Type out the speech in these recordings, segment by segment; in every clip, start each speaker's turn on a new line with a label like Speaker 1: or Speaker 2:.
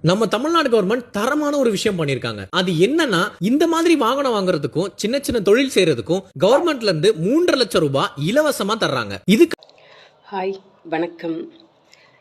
Speaker 1: நம்ம தமிழ்நாடு கவர்மெண்ட் தரமான ஒரு விஷயம் பண்ணிருக்காங்க அது என்னன்னா இந்த மாதிரி வாகனம் வாங்குறதுக்கும் சின்ன சின்ன தொழில் செய்யறதுக்கும் கவர்மெண்ட்ல இருந்து மூன்றரை லட்சம் ரூபாய் இலவசமா தர்றாங்க. இதுக்கு
Speaker 2: ஹாய் வணக்கம்.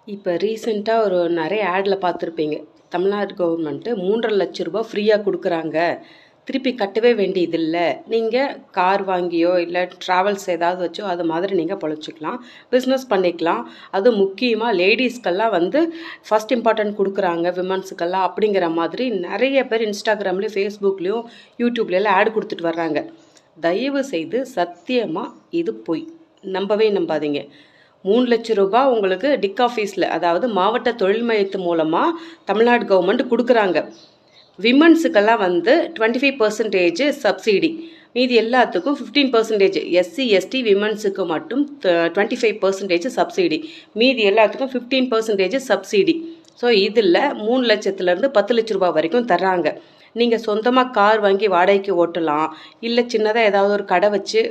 Speaker 2: இப்போ ரீசெண்டாக ஒரு நிறைய ஆடில் பார்த்துருப்பீங்க. தமிழ்நாடு கவர்மெண்ட்டு மூன்றரை லட்ச ரூபாய் ஃப்ரீயாக கொடுக்குறாங்க. திருப்பி கட்டவே வேண்டியதில்லை. நீங்கள் கார் வாங்கியோ இல்லை ட்ராவல்ஸ் ஏதாவது வச்சோ அது மாதிரி நீங்கள் பொழைச்சிக்கலாம். பிஸ்னஸ் பண்ணிக்கலாம். அது முக்கியமாக லேடிஸ்க்கெல்லாம் வந்து ஃபஸ்ட் இம்பார்ட்டன்ட் கொடுக்குறாங்க விமன்ஸுக்கெல்லாம் அப்படிங்கிற மாதிரி நிறைய பேர் இன்ஸ்டாகிராம்லேயும் ஃபேஸ்புக்லேயும் யூடியூப்லேயும் ஆட் கொடுத்துட்டு வர்றாங்க. தயவு செய்து சத்தியமாக இது பொய். நம்பவே நம்பாதீங்க. மூணு லட்ச ரூபாய் உங்களுக்கு டிக் ஆஃபீஸில் அதாவது மாவட்ட தொழில் மையத்து மூலமாக தமிழ்நாடு கவர்மெண்ட் கொடுக்குறாங்க. விமன்ஸுக்கெல்லாம் வந்து டுவெண்ட்டி ஃபைவ் பர்சன்டேஜ் சப்சிடி மீதி எல்லாத்துக்கும் ஃபிஃப்டீன் பர்சன்டேஜ் எஸ்சி எஸ்டி விமன்ஸுக்கு மட்டும் டுவெண்ட்டி ஃபைவ் பர்சன்டேஜ் சப்சிடி மீதி எல்லாத்துக்கும் ஃபிஃப்டீன் பர்சன்டேஜ் சப்சிடி ஸோ இதில் மூணு லட்சத்துலேருந்து பத்து லட்ச ரூபா வரைக்கும் தர்றாங்க. நீங்கள் சொந்தமாக கார் வாங்கி வாடகைக்கு ஓட்டலாம். இல்லை சின்னதாக ஏதாவது ஒரு கடை வச்சு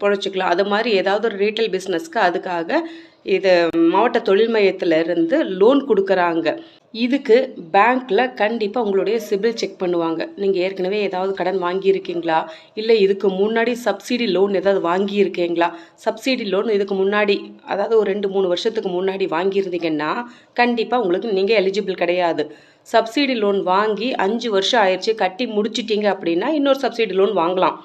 Speaker 2: பொழைச்சிக்கலாம் அது மாதிரி ஏதாவது ஒரு ரீட்டைல் பிஸ்னஸ்க்கு அதுக்காக இது மாவட்ட தொழில் மையத்தில் இருந்து லோன் கொடுக்குறாங்க. இதுக்கு பேங்க்கில் கண்டிப்பாக உங்களுடைய சிபில் செக் பண்ணுவாங்க. நீங்கள் ஏற்கனவே ஏதாவது கடன் வாங்கியிருக்கீங்களா? இல்லை இதுக்கு முன்னாடி சப்சிடி லோன் ஏதாவது வாங்கியிருக்கீங்களா? சப்சிடி லோன் இதுக்கு முன்னாடி அதாவது ஒரு ரெண்டு மூணு வருஷத்துக்கு முன்னாடி வாங்கியிருந்தீங்கன்னா கண்டிப்பாக உங்களுக்கு நீங்கள் எலிஜிபிள் கிடையாது. சப்சிடி லோன் வாங்கி அஞ்சு வருஷம் ஆயிடுச்சு கட்டி முடிச்சிட்டிங்க அப்படின்னா இன்னொரு சப்சிடி லோன் வாங்கலாம்.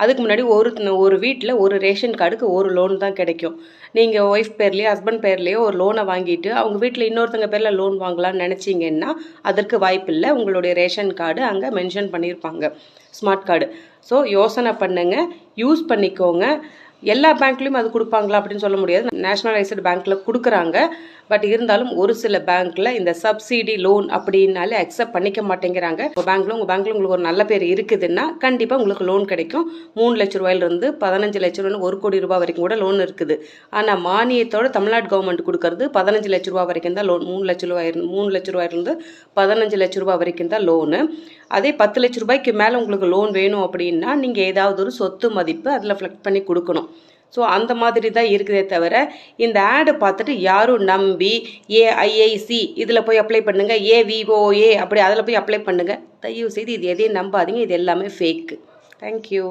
Speaker 2: அதுக்கு முன்னாடி ஒரு ஒரு வீட்டில் ஒரு ரேஷன் கார்டுக்கு ஒரு லோன் தான் கிடைக்கும். நீங்கள் ஒய்ஃப் பேர்லேயோ ஹஸ்பண்ட் பேர்லேயோ ஒரு லோனை வாங்கிட்டு அவங்க வீட்டில் இன்னொருத்தங்க பேரில் லோன் வாங்கலாம்னு நினச்சிங்கன்னா அதற்கு வாய்ப்பில்லை உங்களுடைய ரேஷன் கார்டு அங்கே மென்ஷன் பண்ணியிருப்பாங்க ஸ்மார்ட் கார்டு ஸோ யோசனை பண்ணுங்கள் யூஸ் பண்ணிக்கோங்க. எல்லா பேங்க்லேயும் அது கொடுப்பாங்களா அப்படின்னு சொல்ல முடியாது. நேஷனலைஸ்டு பேங்க்கில் கொடுக்குறாங்க. பட் இருந்தாலும் ஒரு சில பேங்க்கில் இந்த சப்சிடி லோன் அப்படின்னாலே அக்செப்ட் பண்ணிக்க மாட்டேங்கிறாங்க. உங்கள் பேங்க்கில் உங்கள் பேங்க்கில் உங்களுக்கு ஒரு நல்ல பேர் இருக்குதுன்னா கண்டிப்பாக உங்களுக்கு லோன் கிடைக்கும். மூணு லட்ச ரூபாயிலிருந்து பதினஞ்சு லட்ச ரூபாய் ஒரு கோடி ரூபாய் வரைக்கும் கூட லோன் இருக்குது. ஆனால் மானியத்தோட தமிழ்நாடு கவர்மெண்ட் கொடுக்கறது பதினஞ்சு லட்ச ரூபாய் வரைக்கும் தான் லோன். மூணு லட்ச ரூபாய் இருந்து- மூணு லட்ச ரூபாயிலிருந்து பதினஞ்சு லட்ச ரூபாய் வரைக்கும் தான் லோனு. அதே பத்து லட்ச ரூபாய்க்கு மேலே உங்களுக்கு லோன் வேணும் அப்படின்னா நீங்கள் ஏதாவது ஒரு சொத்து மதிப்பு அதில் ஃப்ளெக்ட் பண்ணி கொடுக்கணும். ஸோ அந்த மாதிரி தான் இருக்குதே தவிர இந்த ஆடை பார்த்துட்டு யாரும் நம்பி ஏஐஐசி இதில் போய் அப்ளை பண்ணுங்கள் ஏவிஓஏ அப்படி அதில் போய் அப்ளை பண்ணுங்கள் தயவு செய்து இது எதையும் நம்பாதீங்க இது எல்லாமே ஃபேக்கு தேங்க்யூ